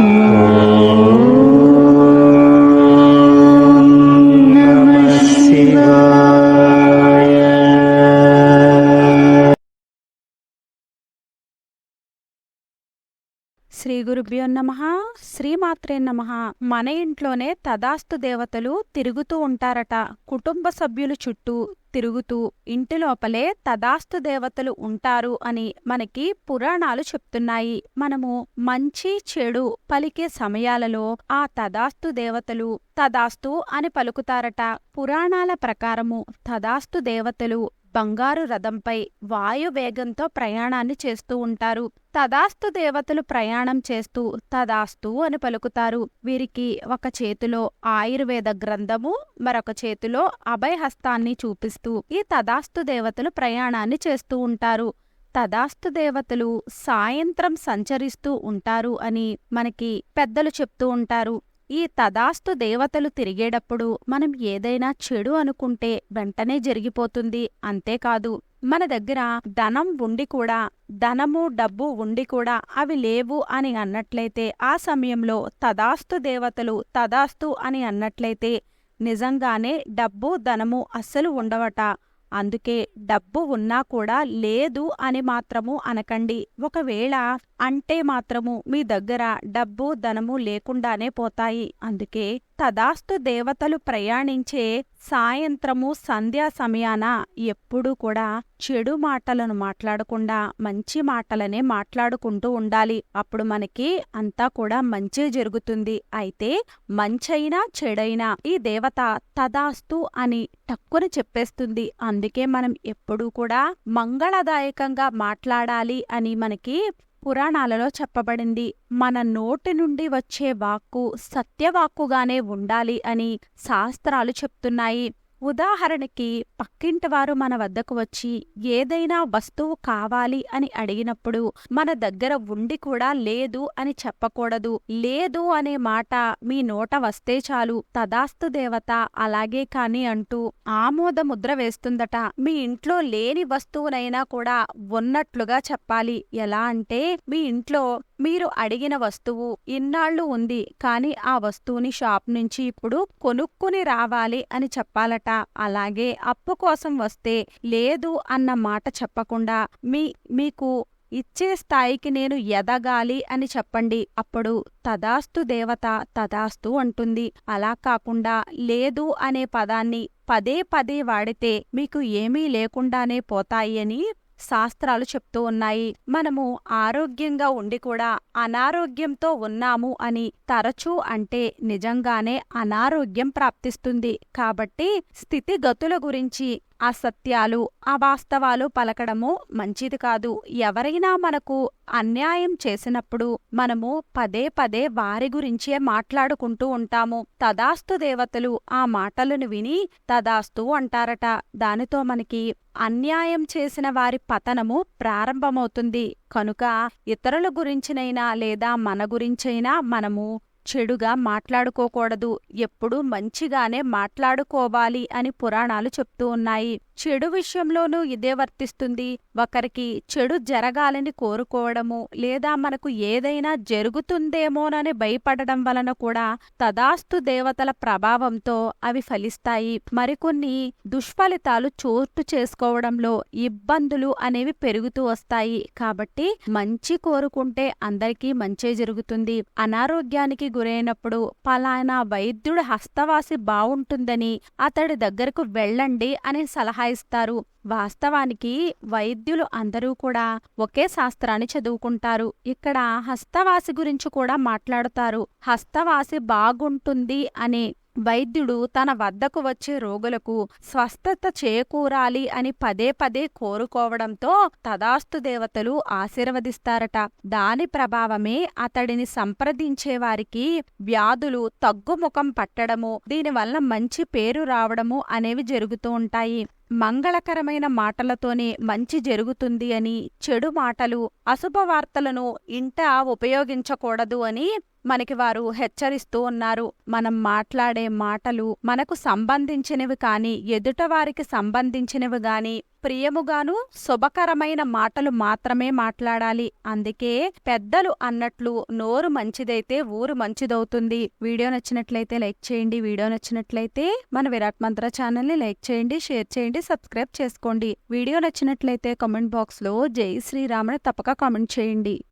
నమః శ్రీ గురుభ్యో నమ. శ్రీమాత్రే నమ. మన ఇంట్లోనే తదాస్తు దేవతలు తిరుగుతూ ఉంటారట. కుటుంబ సభ్యులు చుట్టూ తిరుగుతూ ఇంటి లోపలే తదాస్తు దేవతలు ఉంటారు అని మనకి పురాణాలు చెప్తున్నాయి. మనము మంచి చెడు పలికే సమయాలలో ఆ తదాస్తు దేవతలు తదాస్తు అని పలుకుతారట. పురాణాల ప్రకారము తదాస్తు దేవతలు బంగారు రథంపై వాయువేగంతో ప్రయాణాన్ని చేస్తూ ఉంటారు. తదాస్తు దేవతలు ప్రయాణం చేస్తూ తదాస్తు అని పలుకుతారు. వీరికి ఒక చేతిలో ఆయుర్వేద గ్రంథము మరొక చేతిలో అభయహస్తాన్ని చూపిస్తూ ఈ తదాస్తు దేవతలు ప్రయాణాన్ని చేస్తూ ఉంటారు. తదాస్తు దేవతలు సాయంత్రం సంచరిస్తూ ఉంటారు అని మనకి పెద్దలు చెప్తూ ఉంటారు. ఈ తదాస్తు దేవతలు తిరిగేటప్పుడు మనం ఏదైనా చెడు అనుకుంటే వెంటనే జరిగిపోతుంది. అంతేకాదు మన దగ్గర ధనం ఉండి కూడా ధనము డబ్బు ఉండి కూడా అవి లేవు అని అన్నట్లయితే ఆ సమయంలో తదాస్తు దేవతలు తదాస్తు అని అన్నట్లయితే నిజంగానే డబ్బు ధనము అస్సలు ఉండవట. అందుకే డబ్బు ఉన్నా కూడా లేదు అని మాత్రము అనకండి. ఒకవేళ అంటే మాత్రము మీ దగ్గర డబ్బు ధనము లేకుండానే పోతాయి. అందుకే తదాస్తు దేవతలు ప్రయాణించే సాయంత్రము సంధ్యా సమయాన ఎప్పుడూ కూడా చెడు మాటలను మాట్లాడకుండా మంచి మాటలనే మాట్లాడుకుంటూ ఉండాలి. అప్పుడు మనకి అంతా కూడా మంచి జరుగుతుంది. అయితే మంచైనా చెడైనా ఈ దేవత తదాస్తు అని టక్కున చెప్పేస్తుంది. అందుకే మనం ఎప్పుడూ కూడా మంగళదాయకంగా మాట్లాడాలి అని మనకి పురాణాలలో చెప్పబడింది మన నోటి నుండి వచ్చే వాక్కు సత్యవాక్కుగానే ఉండాలి అని శాస్త్రాలు చెప్తున్నాయి. ఉదాహరణకి పక్కింటివారు మన వద్దకు వచ్చి ఏదైనా వస్తువు కావాలి అని అడిగినప్పుడు మన దగ్గర ఉండి కూడా లేదు అని చెప్పకూడదు. లేదు అనే మాట మీ నోట వస్తే చాలు తదాస్తు దేవత అలాగే కాని అంటూ ఆమోద ముద్ర వేస్తుందట. మీ ఇంట్లో లేని వస్తువునైనా కూడా ఉన్నట్లుగా చెప్పాలి. ఎలా అంటే మీ ఇంట్లో మీరు అడిగిన వస్తువు ఇన్నాళ్ళు ఉంది కాని ఆ వస్తువుని షాప్ నుంచి ఇప్పుడు కొనుక్కుని రావాలి అని చెప్పాలట. అలాగే అప్పు కోసం వస్తే లేదు అన్న మాట చెప్పకుండా మీ మీకు ఇచ్చే స్థాయికి నేను ఎదగాలి అని చెప్పండి. అప్పుడు తదాస్తు దేవత తదాస్తు అంటుంది. అలా కాకుండా లేదు అనే పదాన్ని పదే పదే వాడితే మీకు ఏమీ లేకుండానే పోతాయి అని శాస్త్రాలు చెప్తూ ఉన్నాయి. మనము ఆరోగ్యంగా ఉండి కూడా అనారోగ్యంతో ఉన్నాము అని తరచూ అంటే నిజంగానే అనారోగ్యం ప్రాప్తిస్తుంది. కాబట్టి స్థితిగతుల గురించి అసత్యాలు అవాస్తవాలు పలకడము మంచిది కాదు. ఎవరైనా మనకు అన్యాయం చేసినప్పుడు మనము పదే పదే వారి గురించే మాట్లాడుకుంటూ ఉంటాము. తదాస్తు దేవతలు ఆ మాటలను విని తదాస్తు అంటారట. దానితో మనకి అన్యాయం చేసిన వారి పతనము ప్రారంభమవుతుంది. కనుక ఇతరుల గురించినైనా లేదా మన గురించైనా మనము చెడుగా మాట్లాడుకోకూడదు. ఎప్పుడూ మంచిగానే మాట్లాడుకోవాలి అని పురాణాలు చెప్తూ ఉన్నాయి. చెడు విషయంలోనూ ఇదే వర్తిస్తుంది. ఒకరికి చెడు జరగాలని కోరుకోవడము లేదా మనకు ఏదైనా జరుగుతుందేమోనని భయపడడం వలన కూడా తదాస్తు దేవతల ప్రభావంతో అవి ఫలిస్తాయి. మరికొన్ని దుష్ఫలితాలు చోటు చేసుకోవడంలో ఇబ్బందులు అనేవి పెరుగుతూ వస్తాయి. కాబట్టి మంచి కోరుకుంటే అందరికీ మంచే జరుగుతుంది. అనారోగ్యానికి గురైనప్పుడు పలానా వైద్యుడు హస్తవాసి బావుంటుందని అతడి దగ్గరకు వెళ్ళండి అనే సలహా ఇస్తారు వాస్తవానికి వైద్యులు అందరూ కూడా ఒకే శాస్త్రాన్ని చదువుకుంటారు. ఇక్కడ హస్తవాసి గురించి కూడా మాట్లాడుతారు. హస్తవాసి బాగుంటుంది అనే వైద్యుడు తన వద్దకు వచ్చే రోగులకు స్వస్థత చేకూరాలి అని పదే పదే కోరుకోవడంతో తదాస్తు దేవతలు ఆశీర్వదిస్తారట. దాని ప్రభావమే అతడిని సంప్రదించేవారికి వ్యాధులు తగ్గుముఖం పట్టడము దీనివల్ల మంచి పేరు రావడము అనేవి జరుగుతూ ఉంటాయి. మంగళకరమైన మాటలతోనే మంచి జరుగుతుంది అని చెడు మాటలు అశుభవార్తలను ఇంట ఉపయోగించకూడదు అని మనకి వారు హెచ్చరిస్తూ ఉన్నారు. మనం మాట్లాడే మాటలు మనకు సంబంధించినవి కాని ఎదుటవారికి సంబంధించినవి గాని ప్రియముగాను శుభకరమైన మాటలు మాత్రమే మాట్లాడాలి. అందుకే పెద్దలు అన్నట్లు నోరు మంచిదైతే ఊరు మంచిదవుతుంది. వీడియో నచ్చినట్లయితే లైక్ చేయండి. వీడియో నచ్చినట్లయితే మన విరాట్ మంత్ర ఛానల్ని లైక్ చేయండి షేర్ చేయండి సబ్స్క్రైబ్ చేసుకోండి. వీడియో నచ్చినట్లయితే కామెంట్ బాక్స్లో జై శ్రీరామని తప్పక కామెంట్ చేయండి.